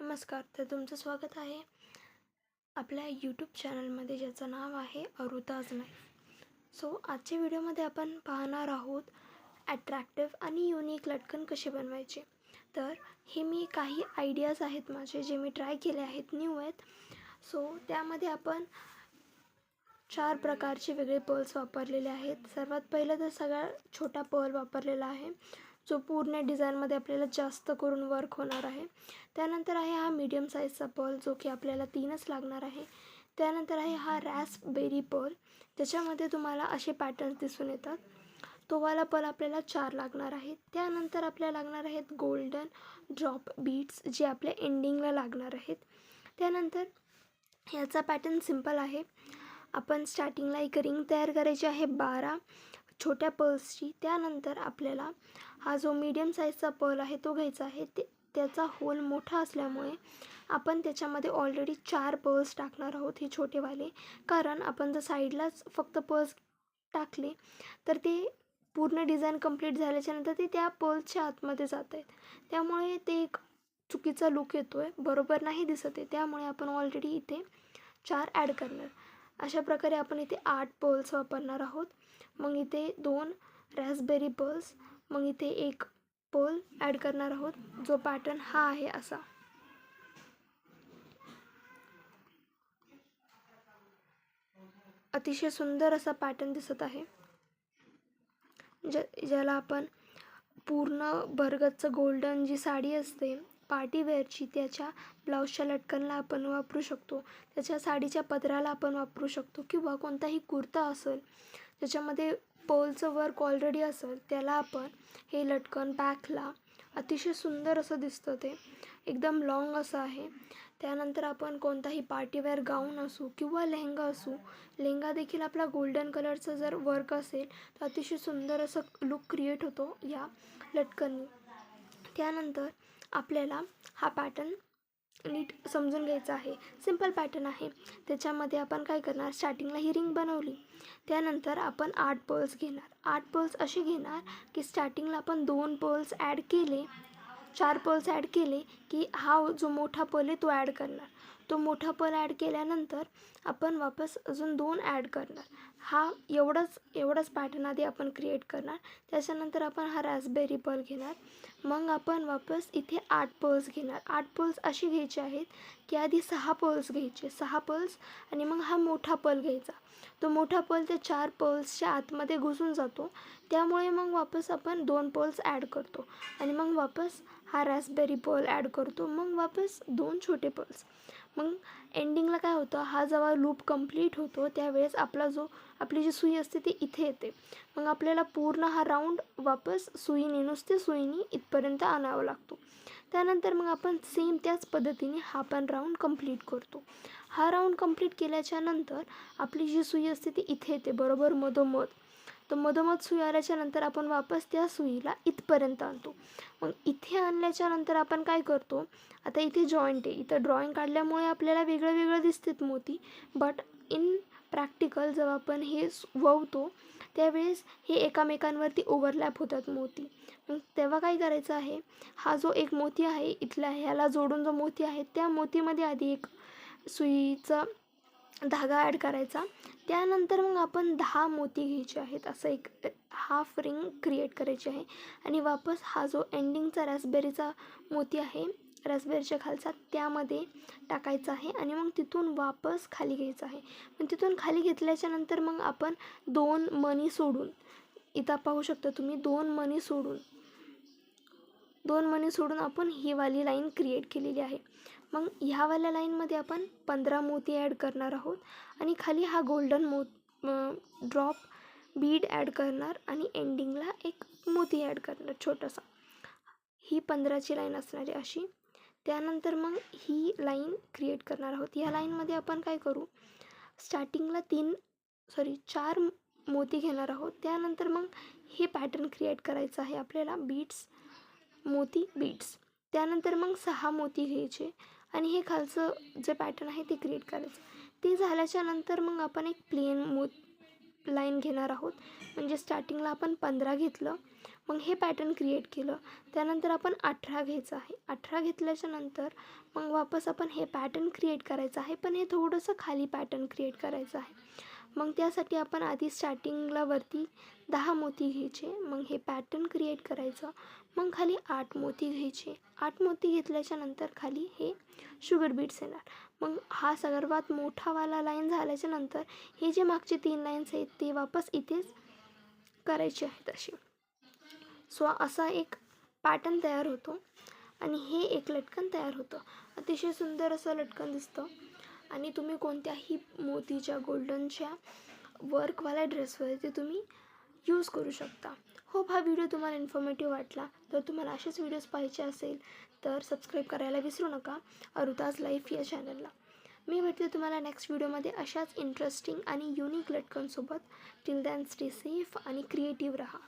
नमस्कार तर तुमचं स्वागत आहे आपल्या यूट्यूब चॅनलमध्ये ज्याचं नाव आहे अरुताज लाईफ सो आजच्या व्हिडिओमध्ये आपण पाहणार आहोत ॲट्रॅक्टिव्ह आणि युनिक लटकन कसे बनवायचे. तर हे मी काही आयडियाज आहेत माझे जे मी ट्राय केले आहेत न्यू आहेत. सो त्यामध्ये आपण चार प्रकारचे वेगळे पर्ल्स वापरलेले आहेत. सर्वात पहिलं तर सगळ्यात छोटा पर्ल वापरलेला आहे. जो पूर्ण डिझाईनमध्ये आपल्याला जास्त करून वर्क होणार आहे. त्यानंतर आहे हा मीडियम साईजचा पर्ल जो की आपल्याला तीनच लागणार आहे. त्यानंतर आहे हा रॅसबेरी पर्ल त्याच्यामध्ये तुम्हाला असे पॅटर्न्स दिसून येतात. तो वाला पर्ल आपल्याला चार लागणार आहे. त्यानंतर आपल्याला लागणार आहेत गोल्डन ड्रॉप बीट्स जे आपल्या एंडिंगला लागणार आहेत. त्यानंतर ह्याचा पॅटर्न सिंपल आहे. आपण स्टार्टिंगला एक रिंग तयार करायची आहे बारा. छोट्या पर्ल्सची त्यानंतर आपल्याला हा जो मीडियम साईजचा पर्ल आहे तो घ्यायचा आहे. ते त्याचा होल मोठा असल्यामुळे आपण त्याच्यामध्ये ऑलरेडी चार पर्ल्स टाकणार आहोत हे छोटेवाले कारण आपण जर साईडलाच फक्त पर्ल्स टाकले तर ते पूर्ण डिझाईन कंप्लीट झाल्याच्यानंतर ते त्या पर्ल्सच्या आतमध्ये जात आहेत. त्यामुळे ते एक चुकीचा लुक येतो आहे बरोबर नाही दिसत आहे. त्यामुळे आपण ऑलरेडी इथे चार ॲड करणार. अशा प्रकारे आपण इथे आठ पर्ल्स वापरणार आहोत. मग इथे दोन रॅसबेरी पर्ल्स मग इथे एक पोल ॲड करणार आहोत. जो पॅटर्न हा आहे असा. अतिशय सुंदर असा पॅटर्न दिसत आहे. ज ज्याला आपण पूर्ण बर्गतचं गोल्डन जी साडी असते पार्टीवेअरची त्याच्या ब्लाऊजच्या लटकनला आपण वापरू शकतो. त्याच्या साडीच्या पदराला आपण वापरू शकतो किंवा कोणताही कुर्ता असेल त्याच्यामध्ये पोलचं वर्क ऑलरेडी असेल त्याला आपण हे लटकन बॅकला अतिशय सुंदर असं दिसतं ते. एकदम लाँग असं आहे. त्यानंतर आपण कोणताही पार्टीवेअर गाऊन असू किंवा लेहंगा असू लेहंगा देखील आपला गोल्डन कलरचं जर वर्क असेल तर अतिशय सुंदर असं लुक क्रिएट होतो या लटकननी. त्यानंतर आपल्याला हा पॅटर्न नीट समजून घ्यायचा आहे. सिंपल पॅटर्न आहे. त्याच्यामध्ये आपण काय करणार? स्टार्टिंगला ही रिंग बनवली. त्यानंतर आपण आठ पर्ल्स घेणार. आठ पर्ल्स असे घेणार की स्टार्टिंगला आपण दोन पर्ल्स ॲड केले चार पर्ल्स ॲड केले की हा जो मोठा पर्ल आहे तो ॲड करणार. तो मोठा पण ॲड केल्यानंतर आपण वापस अजून दोन ॲड करणार. हा एवढंच एवढंच पॅटर्न आधी आपण क्रिएट करणार. त्याच्यानंतर आपण हा रॅसबेरी पर्ल घेणार. मग आपण वापस इथे आठ पर्ल्स घेणार. आठ पर्ल्स असे घ्यायची आहेत की आधी सहा पर्ल्स घ्यायचे. सहा पर्ल्स आणि मग हा मोठा पर्ल घ्यायचा. तो मोठा पर्ल त्या चार पर्ल्सच्या आतमध्ये घुसून जातो. त्यामुळे मग वापस आपण दोन पर्ल्स ॲड करतो. आणि मग वापस हा रॅसबेरी पर्ल ॲड करतो. मग वापस दोन छोटे पर्ल्स मग एंडिंगला काय होतं? हा जेव्हा लूप कंप्लीट होतो त्यावेळेस आपला जो आपली जी सुई असते ती इथे येते. मग आपल्याला पूर्ण हा राऊंड वापस सुईने नुसते सुईने इथपर्यंत आणावा लागतो. त्यानंतर मग आपण सेम त्याच पद्धतीने हा पण राऊंड कंप्लीट करतो. हा राऊंड कंप्लीट केल्याच्यानंतर आपली जी सुई असते ती इथे येते बरोबर मधोमध. तर मधोमध सुई आल्याच्यानंतर आपण वापस त्या सुईला इथपर्यंत आणतो. मग इथे आणल्याच्या नंतर आपण काय करतो? आता इथे जॉईंट आहे. इथं ड्रॉइंग काढल्यामुळे आपल्याला वेगळं वेगळं दिसतात मोती. बट इन प्रॅक्टिकल जेव्हा आपण हे ववतो त्यावेळेस हे एकामेकांवरती ओव्हरलॅप होतात मोती. मग तेव्हा काय करायचं आहे? हा जो एक मोती आहे इथला ह्याला जोडून जो मोती आहे त्या मोतीमध्ये आधी एक सुईचा धागा ॲड करायचा. त्यानंतर मग आपण दहा मोती घ्यायचे आहेत. असं एक हाफ रिंग क्रिएट करायची आहे. आणि वापस हा जो एंडिंगचा रॅसबेरीचा मोती आहे रॅसबेरीच्या खालचा त्यामध्ये टाकायचा आहे. आणि मग तिथून वापस खाली घ्यायचा आहे. मग तिथून खाली घेतल्याच्या नंतर मग आपण दोन मनी सोडून इथं पाहू शकता तुम्ही दोन मनी सोडून दोन मणी सोडून आपण ही वाली लाईन क्रिएट केलेली आहे. मग ह्यावाल्या लाईनमध्ये आपण पंधरा मोती ॲड करणार आहोत आणि खाली हा गोल्डन मो ड्रॉप बीड ॲड करणार आणि एंडिंगला एक मोती ॲड करणार छोटासा. ही पंधराची लाईन असणारी अशी. त्यानंतर मग ही लाईन क्रिएट करणार आहोत. या लाईनमध्ये आपण काय करू? स्टार्टिंगला तीन सॉरी चार मोती घेणार आहोत. त्यानंतर मग हे पॅटर्न क्रिएट करायचं आहे आपल्याला. बीट्स मोती बीट्स त्यानंतर मग सहा मोती घ्यायचे. आणि हे खालचं जे पॅटर्न आहे ते क्रिएट करायचं. ते झाल्याच्यानंतर मग आपण एक प्लेन मो लाईन घेणार आहोत. म्हणजे स्टार्टिंगला आपण पंधरा घेतलं. मग हे पॅटर्न क्रिएट केलं. त्यानंतर आपण अठरा घ्यायचं आहे. अठरा घेतल्याच्या नंतर मग वापस आपण हे पॅटर्न क्रिएट करायचं आहे. पण हे थोडंसं खाली पॅटर्न क्रिएट करायचं आहे. मग त्यासाठी आपण आधी स्टार्टिंगला वरती दहा मोती घ्यायचे मग हे पॅटर्न क्रिएट करायचं मग खाली आठ मोती घ्यायचे. आठ मोती घेतल्याच्या नंतर खाली हे शुगर बीट्स येणार. मग हा सर्वात मोठावाला लाईन झाल्याच्यानंतर हे जे मागचे तीन लाईन्स आहेत ते वापस इथेच करायचे आहेत असे. सो असा एक पॅटर्न तयार होतो आणि हे एक लटकन तयार होतं. अतिशय सुंदर असं लटकन दिसतं. आणि तुम्ही कोणत्याही मोतीच्या गोल्डनच्या वर्कवाल्या ड्रेसवर ते तुम्ही यूज करू शकता. होप हा व्हिडिओ तुम्हाला इन्फॉर्मेटिव्ह वाटला. जर तुम्हाला असेच व्हिडिओज पाहिजे असेल तर सबस्क्राईब करायला विसरू नका. अरुताज लाईफ या चॅनलला मी भेटते तुम्हाला नेक्स्ट व्हिडिओमध्ये अशाच इंटरेस्टिंग आणि युनिक लटकनसोबत टिल दॅन स्टे सेफ आणि क्रिएटिव्ह राहा.